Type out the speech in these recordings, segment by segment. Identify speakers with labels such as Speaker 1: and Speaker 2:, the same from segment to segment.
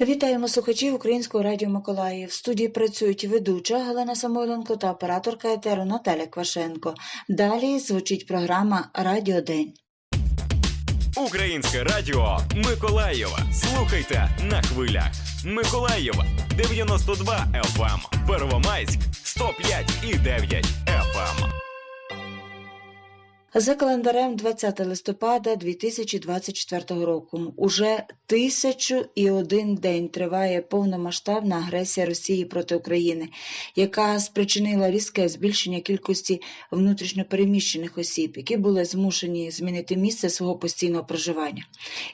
Speaker 1: Вітаємо слухачів Українського радіо Миколаїв. В студії працюють ведуча Галина Самойленко та операторка етеру Наталя Квашенко. Далі звучить програма Радіо День.
Speaker 2: Українське радіо Миколаєва. Слухайте на хвилях. Миколаєва 92 FM, Первомайськ 105 і 9 FM.
Speaker 1: За календарем 20 листопада 2024 року уже тисячу і один день триває повномасштабна агресія Росії проти України, яка спричинила різке збільшення кількості внутрішньопереміщених осіб, які були змушені змінити місце свого постійного проживання.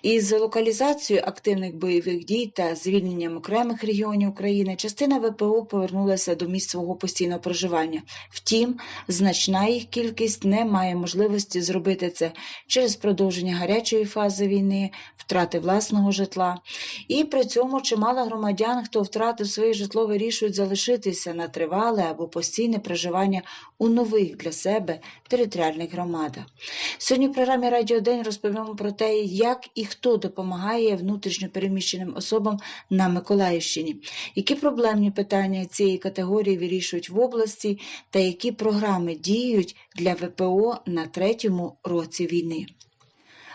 Speaker 1: Із локалізацією активних бойових дій та звільненням окремих регіонів України частина ВПО повернулася до місць свого постійного проживання. Втім, значна їх кількість не має можливості зробити це через продовження гарячої фази війни, втрати власного житла. І при цьому чимало громадян, хто втратив своє житло, вирішують залишитися на тривале або постійне проживання у нових для себе територіальних громадах. Сьогодні в програмі Радіо День розповімо про те, як і хто допомагає внутрішньо переміщеним особам на Миколаївщині, які проблемні питання цієї категорії вирішують в області, та які програми діють для ВПО на третьому році війни.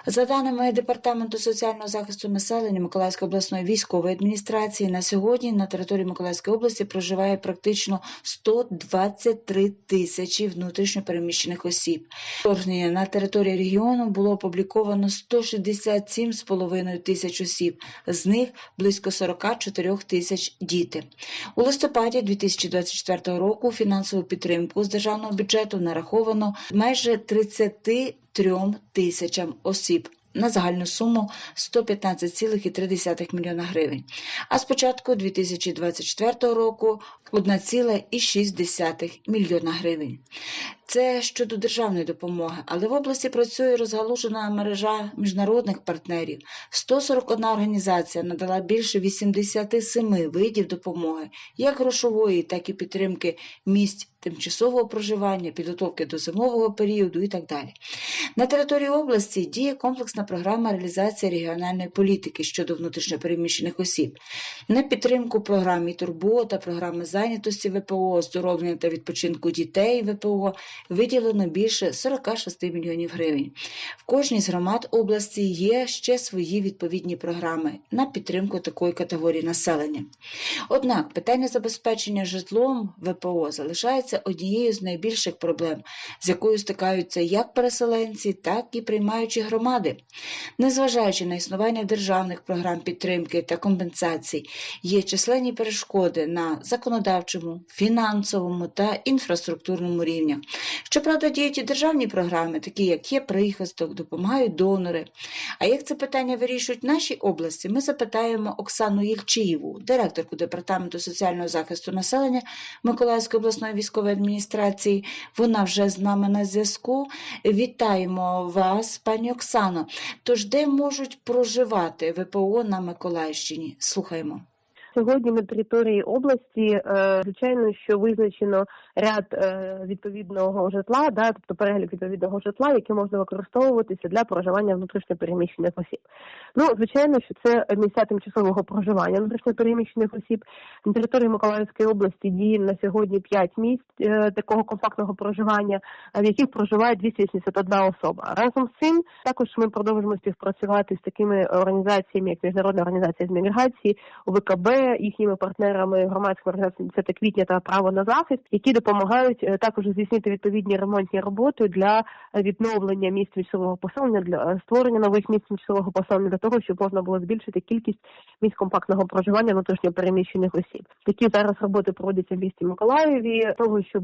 Speaker 1: За даними Департаменту соціального захисту населення Миколаївської обласної військової адміністрації, на сьогодні на території Миколаївської області проживає практично 123 тисячі внутрішньопереміщених осіб. Вторгнення на території регіону було опубліковано 167,5 тисяч осіб, з них близько 44 тисяч діти. У листопаді 2024 року фінансову підтримку з державного бюджету нараховано майже 33 тисячам осіб на загальну суму 115,3 мільйона гривень. А з початку 2024 року 1,6 мільйона гривень. Це щодо державної допомоги, але в області працює розгалужена мережа міжнародних партнерів. 141 організація надала більше 87 видів допомоги, як грошової, так і підтримки місць тимчасового проживання, підготовки до зимового періоду і так далі. На території області діє комплексна програма реалізації регіональної політики щодо внутрішньопереміщених осіб. На підтримку програм і турбота, програми зайнятості ВПО, оздоровлення та відпочинку дітей ВПО виділено більше 46 мільйонів гривень. В кожній з громад області є ще свої відповідні програми на підтримку такої категорії населення. Однак питання забезпечення житлом ВПО залишається однією з найбільших проблем, з якою стикаються як переселенці, так і приймаючі громади. Незважаючи на існування державних програм підтримки та компенсацій, є численні перешкоди на законодавчому, фінансовому та інфраструктурному рівнях. Щоправда, діють і державні програми, такі як є прихисток, допомагають донори. А як це питання вирішують в нашій області, ми запитаємо Оксану Єльчиєву, директорку департаменту соціального захисту населення Миколаївської обласної військової адміністрації. Вона вже з нами на зв'язку. Вітаємо вас, пані Оксано. Тож, де можуть проживати ВПО на Миколаївщині? Слухаємо.
Speaker 3: Сьогодні на території області, е, звичайно, що визначено ряд е, відповідного житла, да, тобто перелік відповідного житла, яке можна використовуватися для проживання внутрішньопереміщених осіб. Ну, звичайно, що це місця тимчасового проживання внутрішньопереміщених осіб. На території Миколаївської області діє на сьогодні 5 місць е, такого компактного проживання, в яких проживає 281 особа. Разом з цим також ми продовжуємо співпрацювати з такими організаціями, як Міжнародна організація з міграції, УВКБ, їхніми партнерами громадської організації 10 квітня та право на захист, які допомагають е, також здійснити відповідні ремонтні роботи для відновлення місць тимчасового поселення, для створення нових місць тимчасового поселення, для того, щоб можна було збільшити кількість місць компактного проживання внутрішньо переміщених осіб. Такі зараз роботи проводяться в місті Миколаєві, того щоб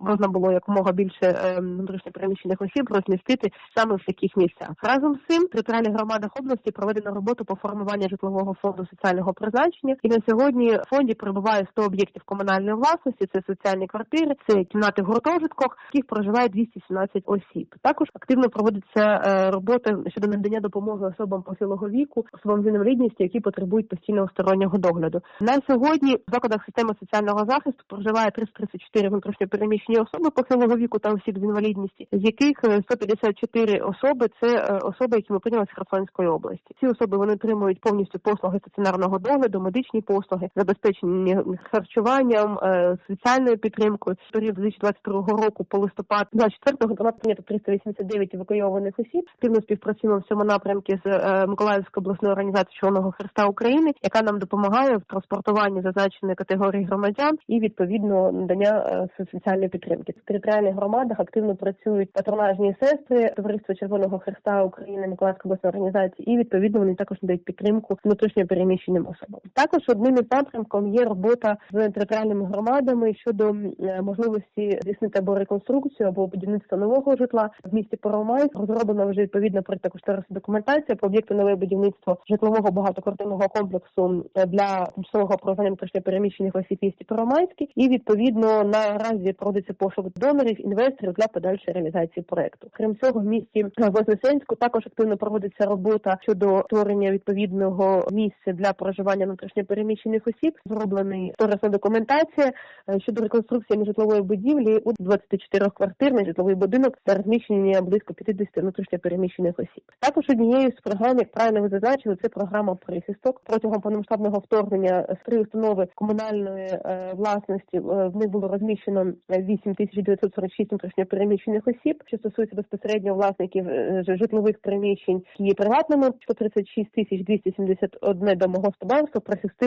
Speaker 3: можна було якомога більше внутрішньо переміщених осіб розмістити саме в таких місцях. Разом з цим територіальних громадах області проведено роботу по формуванню житлового фонду соціального призначення і на сьогодні в фонді перебуває 100 об'єктів комунальної власності. Це соціальні квартири, це кімнати в гуртожитках, в яких проживає 217 осіб. Також активно проводиться е, робота щодо надання допомоги особам похилого віку, особам з інвалідністю, які потребують постійного стороннього догляду. На сьогодні в закладах системи соціального захисту проживає 334 внутрішньопереміщені особи похилого віку та осіб з інвалідністю, з яких е, 154 особи це е, особи, які ми прийняли з Херсонської області. Ці особи вони отримують повністю послуги стаціонарного догляду, медичні послуги, забезпечення харчуванням, е, соціальною підтримкою. В період 2022 року по листопад 24-го до нас прийнято 389 евакуйованих осіб. Активно співпрацюємо в цьому напрямку з е, Миколаївською обласною організацією Червоного Хреста України, яка нам допомагає в транспортуванні зазначеної категорії громадян і відповідно надання е, соціальної підтримки. В територіальних громадах активно працюють патронажні сестри Товариства Червоного Хреста України, Миколаївської обласної організації, і відповідно вони також надають підтримку внутрішньо переміщеним особам. Також одним із напрямком є робота з територіальними громадами щодо е, можливості здійснити або реконструкцію, або будівництво нового житла в місті Первомайськ. Розроблена вже відповідно проєктна кошторисна документація по об'єкту нове будівництво житлового багатоквартирного комплексу е, для тимчасового проживання внутрішньо переміщених осіб місті Первомайській. І відповідно наразі проводиться пошук донорів, інвесторів для подальшої реалізації проекту. Крім цього, в місті Вознесенську також активно проводиться робота щодо створення відповідного місця для проживання внутрішньо переміщених осіб. Зроблений кошторисна документація е, щодо реконструкції нежитлової будівлі у 24 квартирний житловий будинок та розміщення близько 50 внутрішньо переміщених осіб. Також однією з програм, як правильно ви зазначили, це програма прихисток протягом повномасштабного вторгнення з три установи комунальної е, власності. е, В них було розміщено 8946 внутрішньо переміщених осіб, що стосується безпосередньо власників житлових приміщень, є приватними. 136 тисяч 271 домогосподарство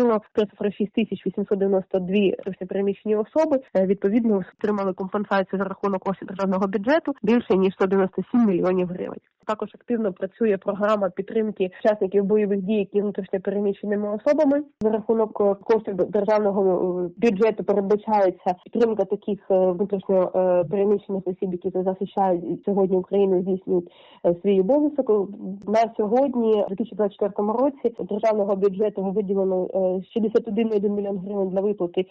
Speaker 3: прихистило 146 тисяч 892 внутрішньо переміщені особи. Е, Відповідно, отримали компенсацію за рахунок коштів державного бюджету більше ніж 197 мільйонів гривень. Також активно працює програма підтримки учасників бойових дій, які внутрішньо переміщеними особами. За рахунок е, коштів державного е, бюджету передбачається підтримка таких е, внутрішньо переміщених осіб, які захищають сьогодні Україну, здійснюють свій обов'язок. На сьогодні, у 2024 році, державного бюджету виділено е, 61,1 мільйон гривень для виплати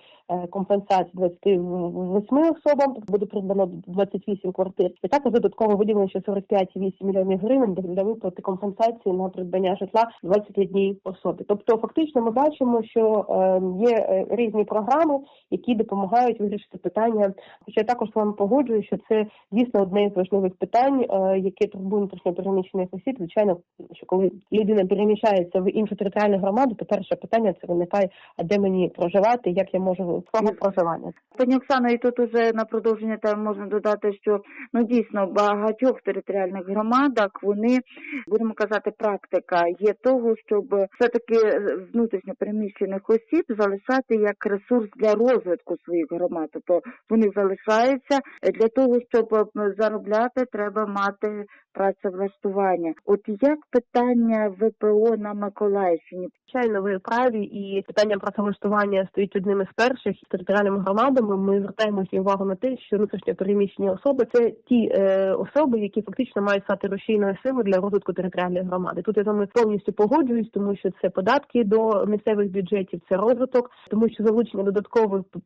Speaker 3: компенсації 28 особам. Буде придбано 28 квартир. І також додатково виділено ще 45,8 мільйонів гривень для- виплати компенсації на придбання житла 21 особі. Тобто, фактично, ми бачимо, що е, є е, різні програми, які допомагають вирішити питання. Хоча я також з вами погоджую, що це дійсно одне з важливих питань, е, яке турбує внутрішньо переміщених осіб. Звичайно, що коли людина переміщається в іншу територіальну громаду, то перше питання це виникає: а де мені проживати, як я можу свого проживання.
Speaker 4: Пані Оксано, і тут уже на продовження там можна додати, що ну дійсно багатьох територіальних громадах вони будемо казати, практика є того, щоб все таки внутрішньо переміщених осіб залишати як ресурс для розвитку своїх громад. Тобто вони залишаються для того, щоб е, заробляти, треба мати працевлаштування. От як питання ВПО на Миколаївщині?
Speaker 3: Звичайно, ви праві, і питання працевлаштування стоїть одним із перших територіальними громадами. Ми звертаємо всі увагу на те, що внутрішньо переміщені особи це ті е, особи, які фактично мають стати рушійною силою для розвитку територіальної громади. Тут я з вами повністю погоджуюсь, тому що це податки до місцевих бюджетів, це розвиток, тому що залучення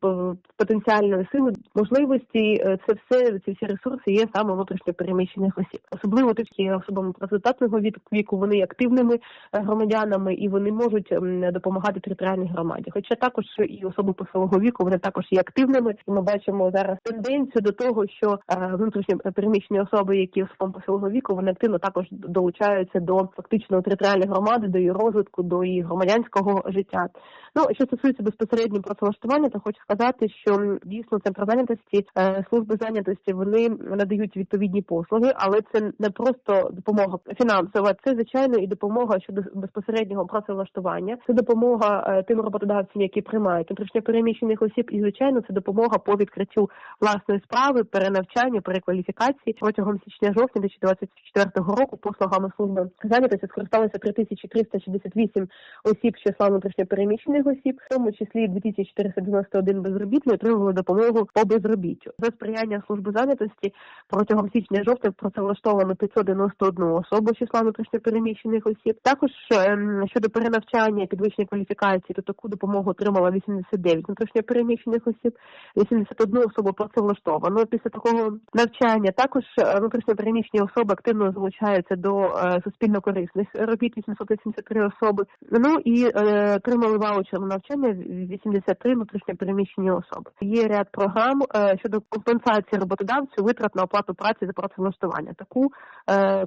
Speaker 3: п- потенціальної сили, можливості, е, це все ці всі ресурси є саме внутрішньо переміщених осіб, особливо які є особами працездатного віку, вони є активними е, громадянами і вони можуть допомагати територіальній громаді. Хоча також і особи похилого віку вони також є активними. І ми бачимо зараз тенденцію до того, що е, внутрішньо переміщені особи, які особам похилого віку, вони активно також долучаються до фактично територіальної громади, до її розвитку, до її громадянського життя. Ну що стосується безпосередньо працевлаштування, то хочу сказати, що дійсно центр зайнятості, е, служби зайнятості вони надають відповідні послуги, але це не просто допомога фінансова, це звичайно і допомога щодо безпосереднього працевлаштування. Це допомога е, тим роботодавцям, які приймають внутрішньо переміщених осіб, і звичайно, це допомога по відкриттю власної справи, перенавчанню, перекваліфікації протягом січня-жовтня 2024 року послугами служби зайнятості скористалися 3368 осіб з числа внутрішньо переміщених осіб, в тому числі 2491 безробітні отримували допомогу по безробіттю. За сприяння служби зайнятості протягом січня-жовтня працевлаштовано 591 особу з числа внутрішньопереміщених осіб. Також ем, щодо перенавчання підвищення кваліфікації, то таку допомогу отримала 89 внутрішньопереміщених осіб, 81 особу працевлаштовано після такого навчання. Також е, внутрішньопереміщені особи активно залучаються до е, суспільно корисних робіт 883 особи. Ну і е, отримали ваучер на навчання 83 внутрішньопереміщені особи. Є ряд програм щодо компенсації роботодавцю витрат на оплату праці за працевлаштування. Таку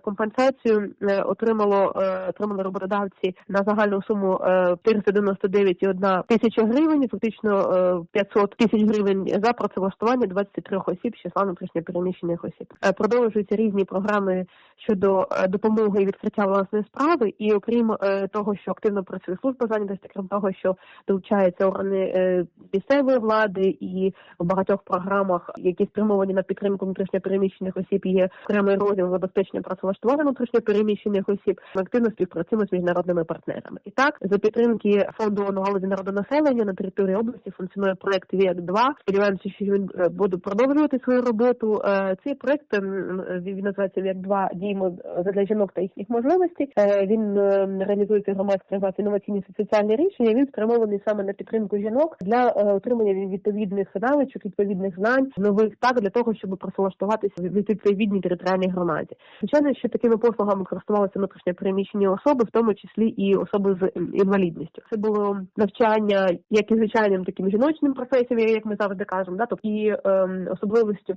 Speaker 3: компенсацію е, отримало е, отримали роботодавці на загальну суму е, 499,1 тисяча гривень, фактично е, 500 тисяч гривень за працевлаштування 23 осіб числа внутрішньопереміщених осіб. Е, Продовжуються різні програми щодо е, допомоги і відкриття власної справи. І окрім е, того, що активно працює служба зайнятості, крім того, що долучаються органи е, місцевої влади і в багатьох програмах, які спрямовані на підтримку внутрішньопереміщених осіб, є окремий розділ забезпечення працевлаштування внутрішньопереміщених осіб. Активно співпрацюємо з міжнародними партнерами. І так, за підтримки фонду галузі народонаселення на території області функціонує проект ВІЕК 2 Сподіваємося, що він е, буде продовжувати свою роботу. Е, Цей проект ем, він називається ВІЕК 2 діємо для жінок та їхніх можливостей. Е, Він е, реалізується організація інноваційні соціальні рішення. Він спрямований саме на підтримку жінок для е, отримання відповідних навичок, відповідних знань нових так для того, щоб працевлаштуватися в відповідній територіальній громаді. Звичайно, що такими послугами користувалися внутрішньо переміщені особи, в тому числі і особи з інвалідністю. Це було навчання як і звичайним таким жіночним професіям, як ми завжди кажемо. Да? Тобто і ем, особливістю е,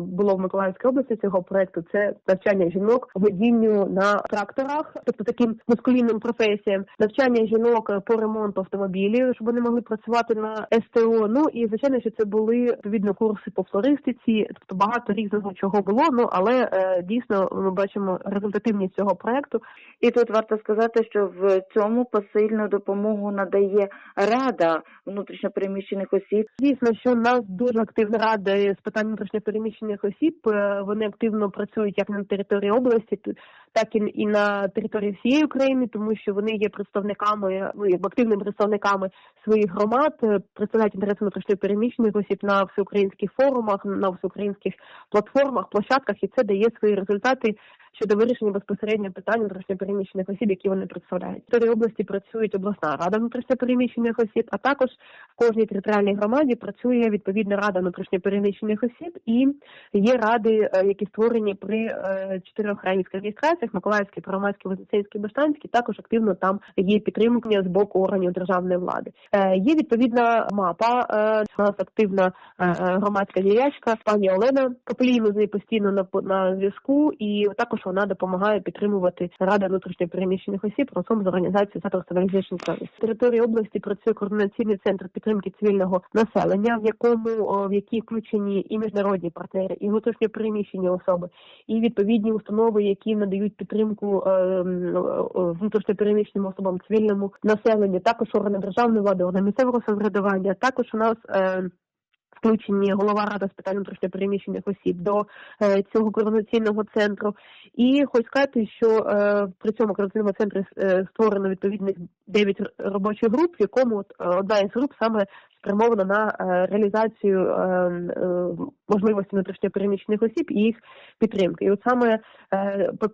Speaker 3: було в Миколаївській області цього проекту. Це навчання жінок водінню на тракторах, тобто таким маскулінним професіям, навчання жінок по ремонту автомобілів, щоб вони могли працювати на СТО. Ну і звичайно, що це були відповідно курси по флористиці, тобто багато різного чого було. Ну але е, дійсно ми бачимо результативність цього проекту.
Speaker 4: І тут варто сказати, що в цьому посильну допомогу надає Рада внутрішньопереміщених осіб.
Speaker 3: Дійсно, що нас дуже активна рада з питань внутрішньопереміщених осіб. Е, Вони активно працюють як на території області, так і і на території всієї України, тому що вони є представниками, ну як активними представниками своїх громад, е, представляють інтереси внутрішньопереміщених осіб на всеукраїнських форумах, на всеукраїнських платформах, площадках, і це дає свої результати щодо вирішення безпосередньо питань внутрішньопереміщених осіб, які вони представляють. В території області працюють обласна рада внутрішньопереміщених осіб, а також в кожній територіальній громаді працює відповідна рада внутрішньопереміщених осіб і є ради, е, які створені при е, чотирьох районських адміністраціях: Миколаївській, Первомайській, Вознесенській, Баштанській. Також активно там є підтримка з боку органів державної влади. Е, Є відповідна мапа. У нас активна громадська діячка пані Олена Капелій, з нею постійно на на зв'язку, і також вона допомагає підтримувати рада внутрішньопереміщених осіб разом з організацією Center Stabilization Service. Території області працює координаційний центр підтримки цивільного населення, в якому в який включені і міжнародні партнери, і внутрішньопереміщені особи, і відповідні установи, які надають підтримку е, внутрішньопереміщеним особам цивільному населенню, також органи державної влади, органи місцевого самоврядування. Також у нас е, включені голова ради з питань внутрішньопереміщених осіб до е, цього координаційного центру. І хочу сказати, що е, при цьому координаційному центрі е, створено відповідних 9 робочих груп, в якому одна із груп саме спрямована на е, реалізацію е, е, можливості внутрішньопереміщених осіб і їх підтримки. І от саме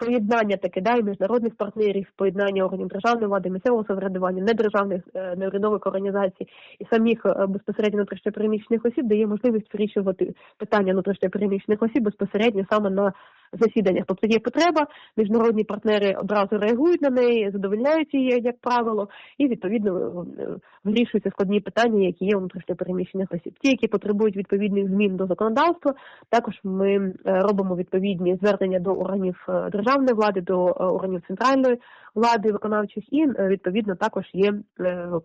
Speaker 3: поєднання таке да, і міжнародних партнерів, поєднання органів державної влади, місцевого самоврядування, недержавних неурядових організацій і самих безпосередньо внутрішньопереміщених осіб дає можливість вирішувати питання внутрішньопереміщених осіб безпосередньо саме на засіданнях. Тобто є потреба, міжнародні партнери одразу реагують на неї, задовольняють її, як правило, і відповідно е, вирішуються складні питання, які є у внутрішньопереміщених осіб. Ті, які потребують відповідних змін до законодавства, також ми е, робимо відповідні звернення до органів е, державної влади, до органів центральної влади виконавчих, і відповідно також є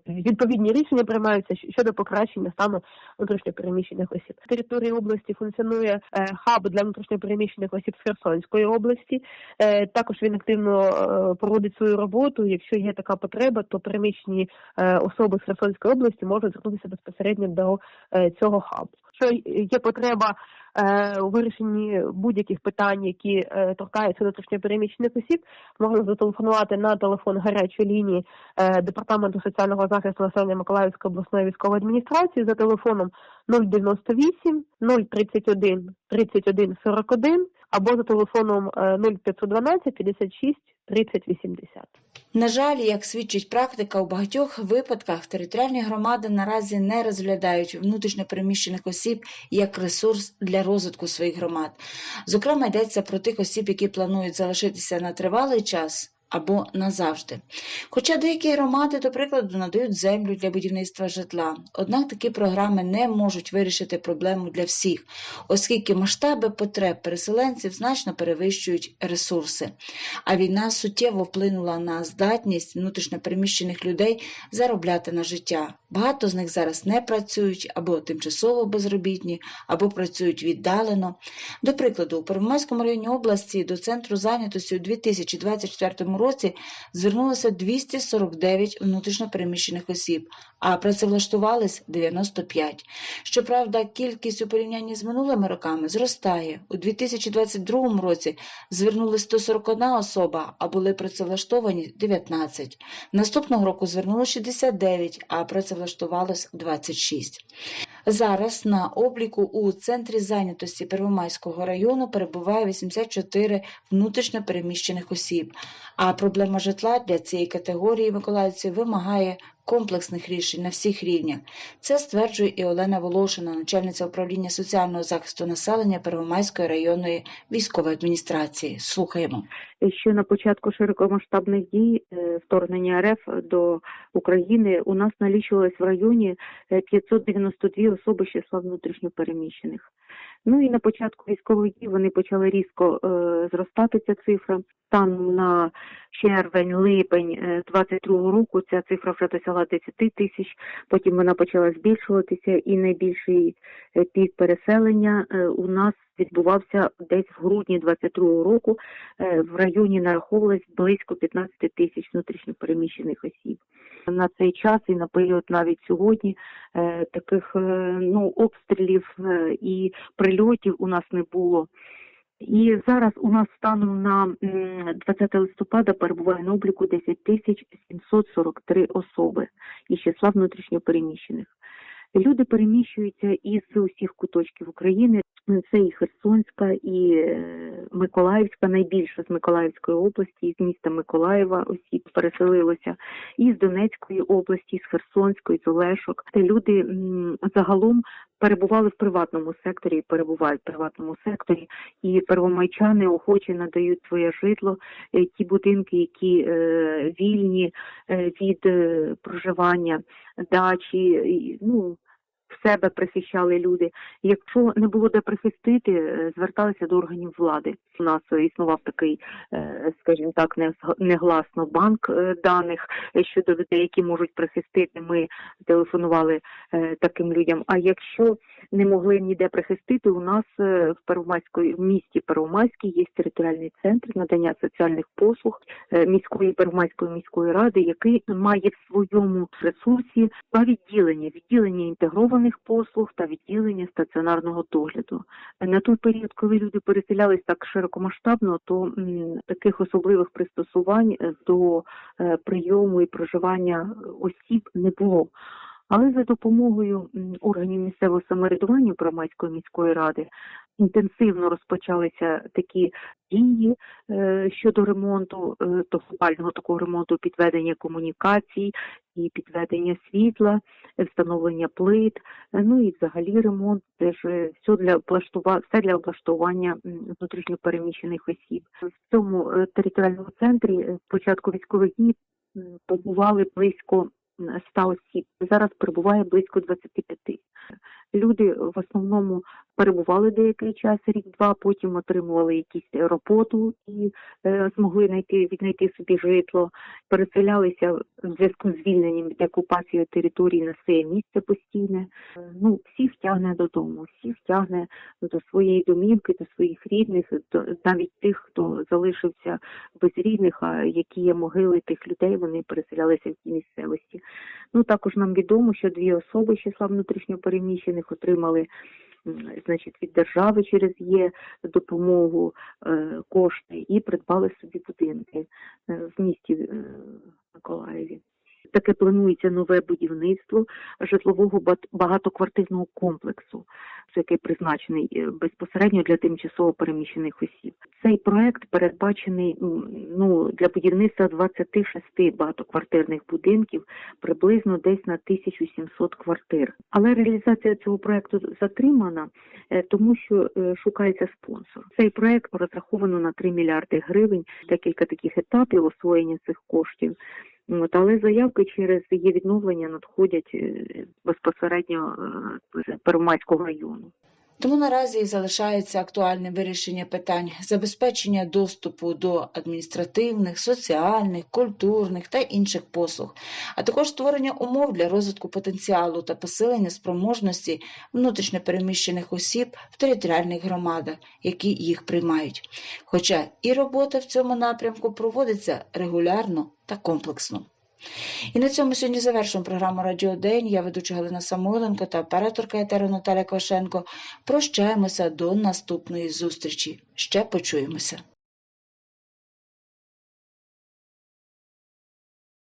Speaker 3: відповідні рішення приймаються щодо покращення стану внутрішньопереміщених осіб. На території області функціонує хаб для внутрішньопереміщених осіб з Херсонської області. Е, Також він активно е, проводить свою роботу. Якщо є така потреба, то переміщені е, особи з Херсонської області можуть звернутися безпосередньо до цього хабу. Якщо є потреба у вирішенні будь-яких питань, які торкаються внутрішньопереміщених осіб, можна зателефонувати на телефон гарячої лінії департаменту соціального захисту населення Миколаївської обласної військової адміністрації за телефоном 098 031 31 41 або за телефоном е, 0512 56 30 80.
Speaker 1: На жаль, як свідчить практика, у багатьох випадках територіальні громади наразі не розглядають внутрішньопереміщених осіб як ресурс для розвитку своїх громад. Зокрема, йдеться про тих осіб, які планують залишитися на тривалий час. Або назавжди. Хоча деякі громади, до прикладу, надають землю для будівництва житла. Однак такі програми не можуть вирішити проблему для всіх, оскільки масштаби потреб переселенців значно перевищують ресурси. А війна суттєво вплинула на здатність внутрішньопереміщених людей заробляти на життя. Багато з них зараз не працюють або тимчасово безробітні, або працюють віддалено. До прикладу, у Первомайському районі області до центру зайнятості у 2024 році звернулося 249 внутрішньопереміщених осіб, а працевлаштувались 95. Щоправда, кількість у порівнянні з минулими роками зростає. У 2022 році звернули 141 особа, а були працевлаштовані 19. Наступного року звернуло 69, а працевлаштувалось 26. Зараз на обліку у центрі зайнятості Первомайського району перебуває 84 внутрішньо переміщених осіб, а проблема житла для цієї категорії миколаївців вимагає комплексних рішень на всіх рівнях. Це стверджує і Олена Волошина, начальниця управління соціального захисту населення Первомайської районної військової адміністрації. Слухаємо.
Speaker 5: що на початку широкомасштабних дій е, вторгнення РФ до України у нас налічувалось в районі е, 592 особи з числа внутрішньопереміщених. Ну і на початку військових дій вони почали різко е, зростати ця цифра. Станом на червень, липень 22-го року ця цифра вже досягла 10 тисяч. Потім вона почала збільшуватися, і найбільший е, пік переселення е, у нас відбувався десь в грудні 22-го року. Е, В районі нараховувалось близько 15 тисяч внутрішньопереміщених осіб. На цей час і на період навіть сьогодні е, таких е, ну обстрілів і прильотів у нас не було. І зараз у нас станом на 20 листопада перебуває на обліку 10 тисяч 743 особи із числа внутрішньопереміщених. Люди переміщуються із усіх куточків України. Це і Херсонська, і е, Миколаївська, найбільше з Миколаївської області, з міста Миколаєва осіб переселилося, і з Донецької області, з Херсонської, з Олешок. Те люди загалом перебували в приватному секторі, перебувають в приватному секторі, і первомайчани охоче надають своє житло, е, ті будинки, які е, вільні е, від е, проживання, дачі, ну. Себе прихищали люди. Якщо не було де прихистити, е, зверталися до органів влади. У нас існував такий, е, скажімо так, не- негласно банк е, даних щодо людей, які можуть прихистити. Ми телефонували таким людям. А якщо не могли ніде прихистити, у нас в Первомайської в місті Первомайській є територіальний центр надання соціальних послуг міської Первомайської міської ради, який має в своєму ресурсі два відділення: відділення інтегрованих послуг та відділення стаціонарного догляду. На той період, коли люди переселялись так широкомасштабно, то таких особливих пристосувань е, до е, прийому і проживання осіб не було. Але за допомогою органів місцевого самоврядування Промайської міської ради інтенсивно розпочалися такі дії е, щодо ремонту, е, то такого ремонту, підведення комунікацій і підведення світла, встановлення плит, е, ну і взагалі ремонт, теж все для облаштува... все для облаштування внутрішньопереміщених осіб. В цьому територіальному центрі з початку військових дій побували близько 100 осіб. Зараз перебуває близько 25. Люди в основному перебували деякий час, рік-два, потім отримували якісь роботу і е, змогли знайти віднайти собі житло, переселялися в зв'язку з звільненням від окупації території на своє місце постійне. Е, Ну всіх тягне додому, всіх тягне до своєї домівки, до своїх рідних, до навіть тих, хто залишився без рідних, а які є могили тих людей, вони переселялися в ті місцевості. Ну також нам відомо, що дві особи з числа внутрішньопереміщених отримали значить від держави через є допомогу е, кошти і придбали собі будинки е, в місті е, Миколаєві. Таке планується нове будівництво житлового багатоквартирного комплексу. який призначений е, безпосередньо для тимчасово переміщених осіб. Цей проект передбачений ну для будівництва 26 багатоквартирних будинків приблизно десь на 1700 квартир. Але реалізація цього проекту затримана, е, тому що е, шукається спонсор. Цей проект розраховано на 3 мільярди гривень, декілька таких етапів освоєння цих коштів. От, але заявки через її відновлення надходять е, безпосередньо е, з Первомайського району.
Speaker 1: Тому наразі і залишається актуальним вирішення питань забезпечення доступу до адміністративних, соціальних, культурних та інших послуг, а також створення умов для розвитку потенціалу та посилення спроможності внутрішньопереміщених осіб в територіальних громадах, які їх приймають. Хоча і робота в цьому напрямку проводиться регулярно та комплексно. І на цьому сьогодні завершуємо програму Радіо День. Я ведуча Галина Самойленко та операторка етеру Наталя Квашенко. Прощаємося до наступної зустрічі. Ще почуємося.